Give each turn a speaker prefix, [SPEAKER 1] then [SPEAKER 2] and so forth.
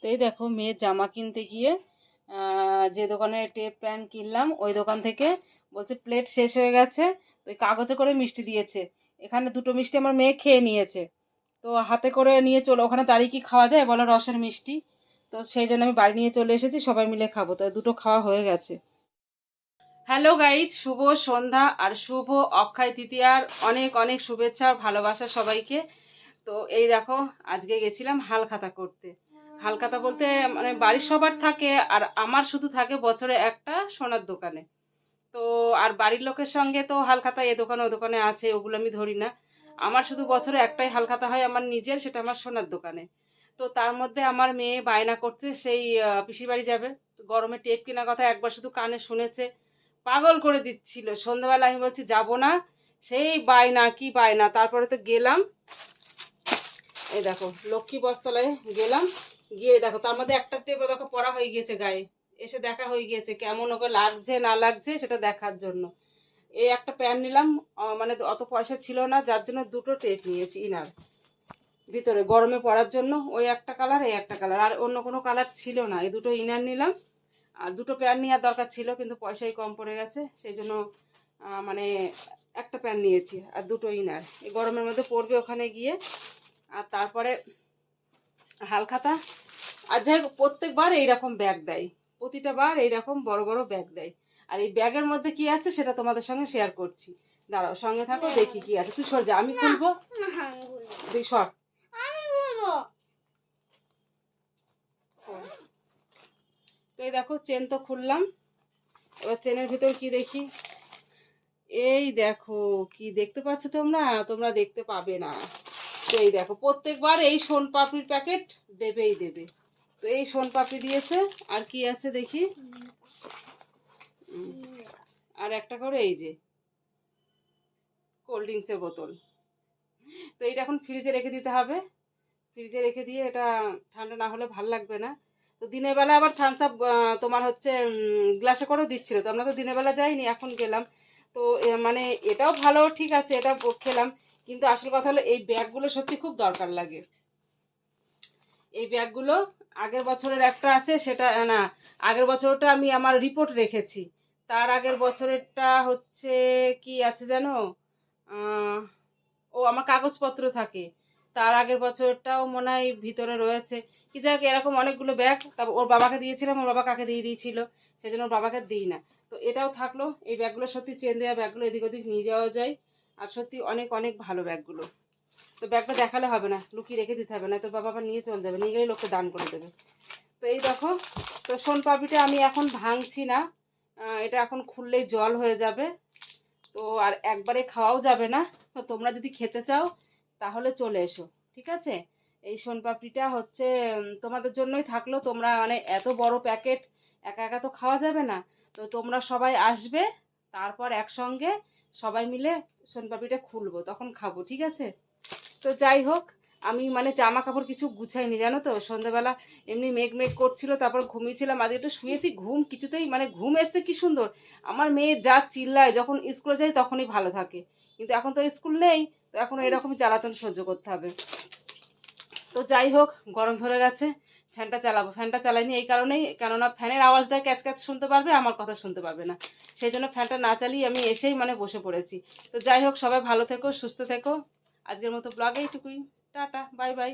[SPEAKER 1] তো এই দেখো মেয়ের জামা কিনতে গিয়ে যে দোকানে টেপ প্যান কিনলাম, ওই দোকান থেকে বলছে, প্লেট শেষ হয়ে গেছে। তো কাগজে করে মিষ্টি দিয়েছে। এখানে দুটো মিষ্টি আমার মেয়ে খেয়ে নিয়েছে। তো হাতে করে নিয়ে চলো, ওখানে দাঁড়িয়ে কি খাওয়া যায়? বলো রসের মিষ্টি। তো সেই জন্য আমি বাড়ি নিয়ে চলে এসেছি, সবাই মিলে খাব। তো দুটো খাওয়া হয়ে গেছে। হ্যালো গাইজ, শুভ সন্ধ্যা আর শুভ অক্ষয় তৃতীয়ার অনেক অনেক শুভেচ্ছা আর ভালোবাসা সবাইকে। তো এই দেখো, আজকে গেছিলাম হালখাতা করতে। হালখাতা বলতে মানে বাড়ির সবার থাকে আর আমার শুধু থাকে বছরে একটা সোনার দোকানে। তো আর বাড়ির লোকের সঙ্গে তো হালখাতা এ দোকানে ও দোকানে আছে, ওগুলো আমি ধরি না। আমার শুধু বছরে একটাই হালখাতা হয় আমার নিজের, সেটা আমার সোনার দোকানে। তো তার মধ্যে আমার মেয়ে বায়না করছে, সেই পিসির বাড়ি যাবে। গরমে টেপ কেনার কথা একবার শুধু কানে শুনেছে। পাগল করে দিচ্ছিল। সন্ধ্যাবেলা আমি বলছি, যাব না। সেই বায়না, কি বায়না? তারপরে তো গেলাম। এই দেখো, লক্ষ্মী বস্তালায় গেলাম। গিয়ে দেখো, তার মধ্যে একটা টেপ দেখো, পড়া হয়ে গিয়েছে গায়ে। এসে দেখা হয়ে গিয়েছে কেমন ওকে লাগছে, না লাগছে, সেটা দেখার জন্য। এই একটা প্যান্ট নিলাম মানে অত পয়সা ছিল না, যার জন্য দুটো টেপ নিয়েছি ইনার ভিতরে গরমে পরার জন্য, ওই একটা কালার এই একটা কালার আর অন্য কোনো কালার ছিল না, এই দুটো ইনার নিলাম। আর দুটো প্যান্ট নেওয়ার দরকার ছিল, কিন্তু পয়সাই কম পড়ে গেছে, সেই জন্য মানে একটা প্যান্ট নিয়েছি, আর দুটো ইনার এই গরমের মধ্যে পড়বে ওখানে গিয়ে। আর তারপরে হালখাতা। আর যাই প্রত্যেকবার এইরকম ব্যাগ দেয়। প্রতিটা বার এইরকম বড় বড় ব্যাগ দেয়। আর এই ব্যাগের মধ্যে কি আছে সেটা তোমাদের সঙ্গে শেয়ার করছি। দাঁড়াও, সঙ্গে থাকো, দেখি কি আছে। তুই সর যা, আমি খুলবো। তুই সর। তো এই দেখো চেন তো খুললাম। এবার চেনের ভিতর কি দেখি? এই দেখো, কি দেখতে পাচ্ছ তোমরা? তোমরা দেখতে পাবে না। তো এই দেখো, প্রত্যেকবার এই সোন পাপড়ির প্যাকেট দেবেই দেবে। তো এই সোন পাপড়ি দিয়েছে, আর কি আছে দেখি? আর একটা করে এই যে কোল্ড ড্রিঙ্কসের বোতল। তো এটা এখন ফ্রিজে রেখে দিতে হবে। ফ্রিজে রেখে দিয়ে এটা ঠান্ডা না হলে ভালো লাগবে না। তো দিনের বেলা আবার থামস আপ তোমার হচ্ছে গ্লাসে করেও দিচ্ছিল। তো আমরা তো দিনের বেলা যাইনি, এখন গেলাম। তো মানে এটাও ভালো, ঠিক আছে এটা খেলাম। কিন্তু আসল কথা হলো এই ব্যাগগুলো সত্যি খুব দরকার লাগে। এই ব্যাগগুলো আগের বছরের একটা আছে, সেটা, না, আগের বছরটা আমি আমার রিপোর্ট রেখেছি। তার আগের বছরেরটা হচ্ছে কি আছে জানো? ও আমার কাগজপত্র থাকে। তার আগের বছরটাও মনে হয় ভিতরে রয়েছে। কি যাক এরকম অনেকগুলো ব্যাগ, তারপর ওর বাবাকে দিয়েছিলাম, ওর বাবা কাকে দিয়ে দিয়েছিল সেই জন্য ওর বাবাকে দিই না। তো এটাও থাকল, এই ব্যাগগুলো সত্যি চেন দেওয়া ব্যাগগুলো এদিক ওদিক নিয়ে যাওয়া যায়। আর সত্যি অনেক অনেক ভালো ব্যাগগুলো। তো ব্যাগটা দেখালে হবে না, লুকিয়ে রেখে দিতে হবে না তো বাবা আবার নিয়ে চলে যাবে, নিয়ে গেলে লোককে দান করে দেবে। তো এই দেখো, তো সোন পাপড়িটা আমি এখন ভাঙছি না এটা এখন খুললেই জল হয়ে যাবে। তো আর একবারে খাওয়াও যাবে না, তো তোমরা যদি খেতে চাও, তাহলে চলে এসো, ঠিক আছে? এই সোনপাপড়িটা হচ্ছে তোমাদের জন্যই থাকল, তোমরা মানে এত বড় প্যাকেট, একা একা তো খাওয়া যাবে না। তো তোমরা সবাই আসবে, তারপর একসঙ্গে সবাই মিলে সোনপাপড়িটা খুলবো, তখন খাব, ঠিক আছে? তো যাই হোক, আমি মানে জামা কাপড় কিছু গুছাইনি, জানো তো? সন্ধ্যাবেলা এমনি মেঘ মেঘ করছিল, তারপর ঘুমিয়েছিলাম আজ একটু শুয়েছি, ঘুম কিছুতেই মানে ঘুম এসছে কি সুন্দর? আমার মেয়ে যা চিল্লায়, যখন স্কুলে যায় তখনই ভালো থাকে। কিন্তু এখন তো স্কুল নেই, তো এখন এরকমই জ্বালাতন সহ্য করতে হবে। তো যাই হোক, গরম ধরে গেছে ফ্যানটা চালাবো। ফ্যানটা চালাইনি এই কারণেই, কেননা ফ্যানের আওয়াজটা ক্যাচ ক্যাচ শুনতে পারবে, আমার কথা শুনতে পারবে না। সেই জন্য ফ্যানটা না চালিয়ে আমি এসেই মানে বসে পড়েছি। তো যাই হোক, সবাই ভালো থেকো, সুস্থ থেকো। আজকের মতো ব্লগে এইটুকুই। Tata bye bye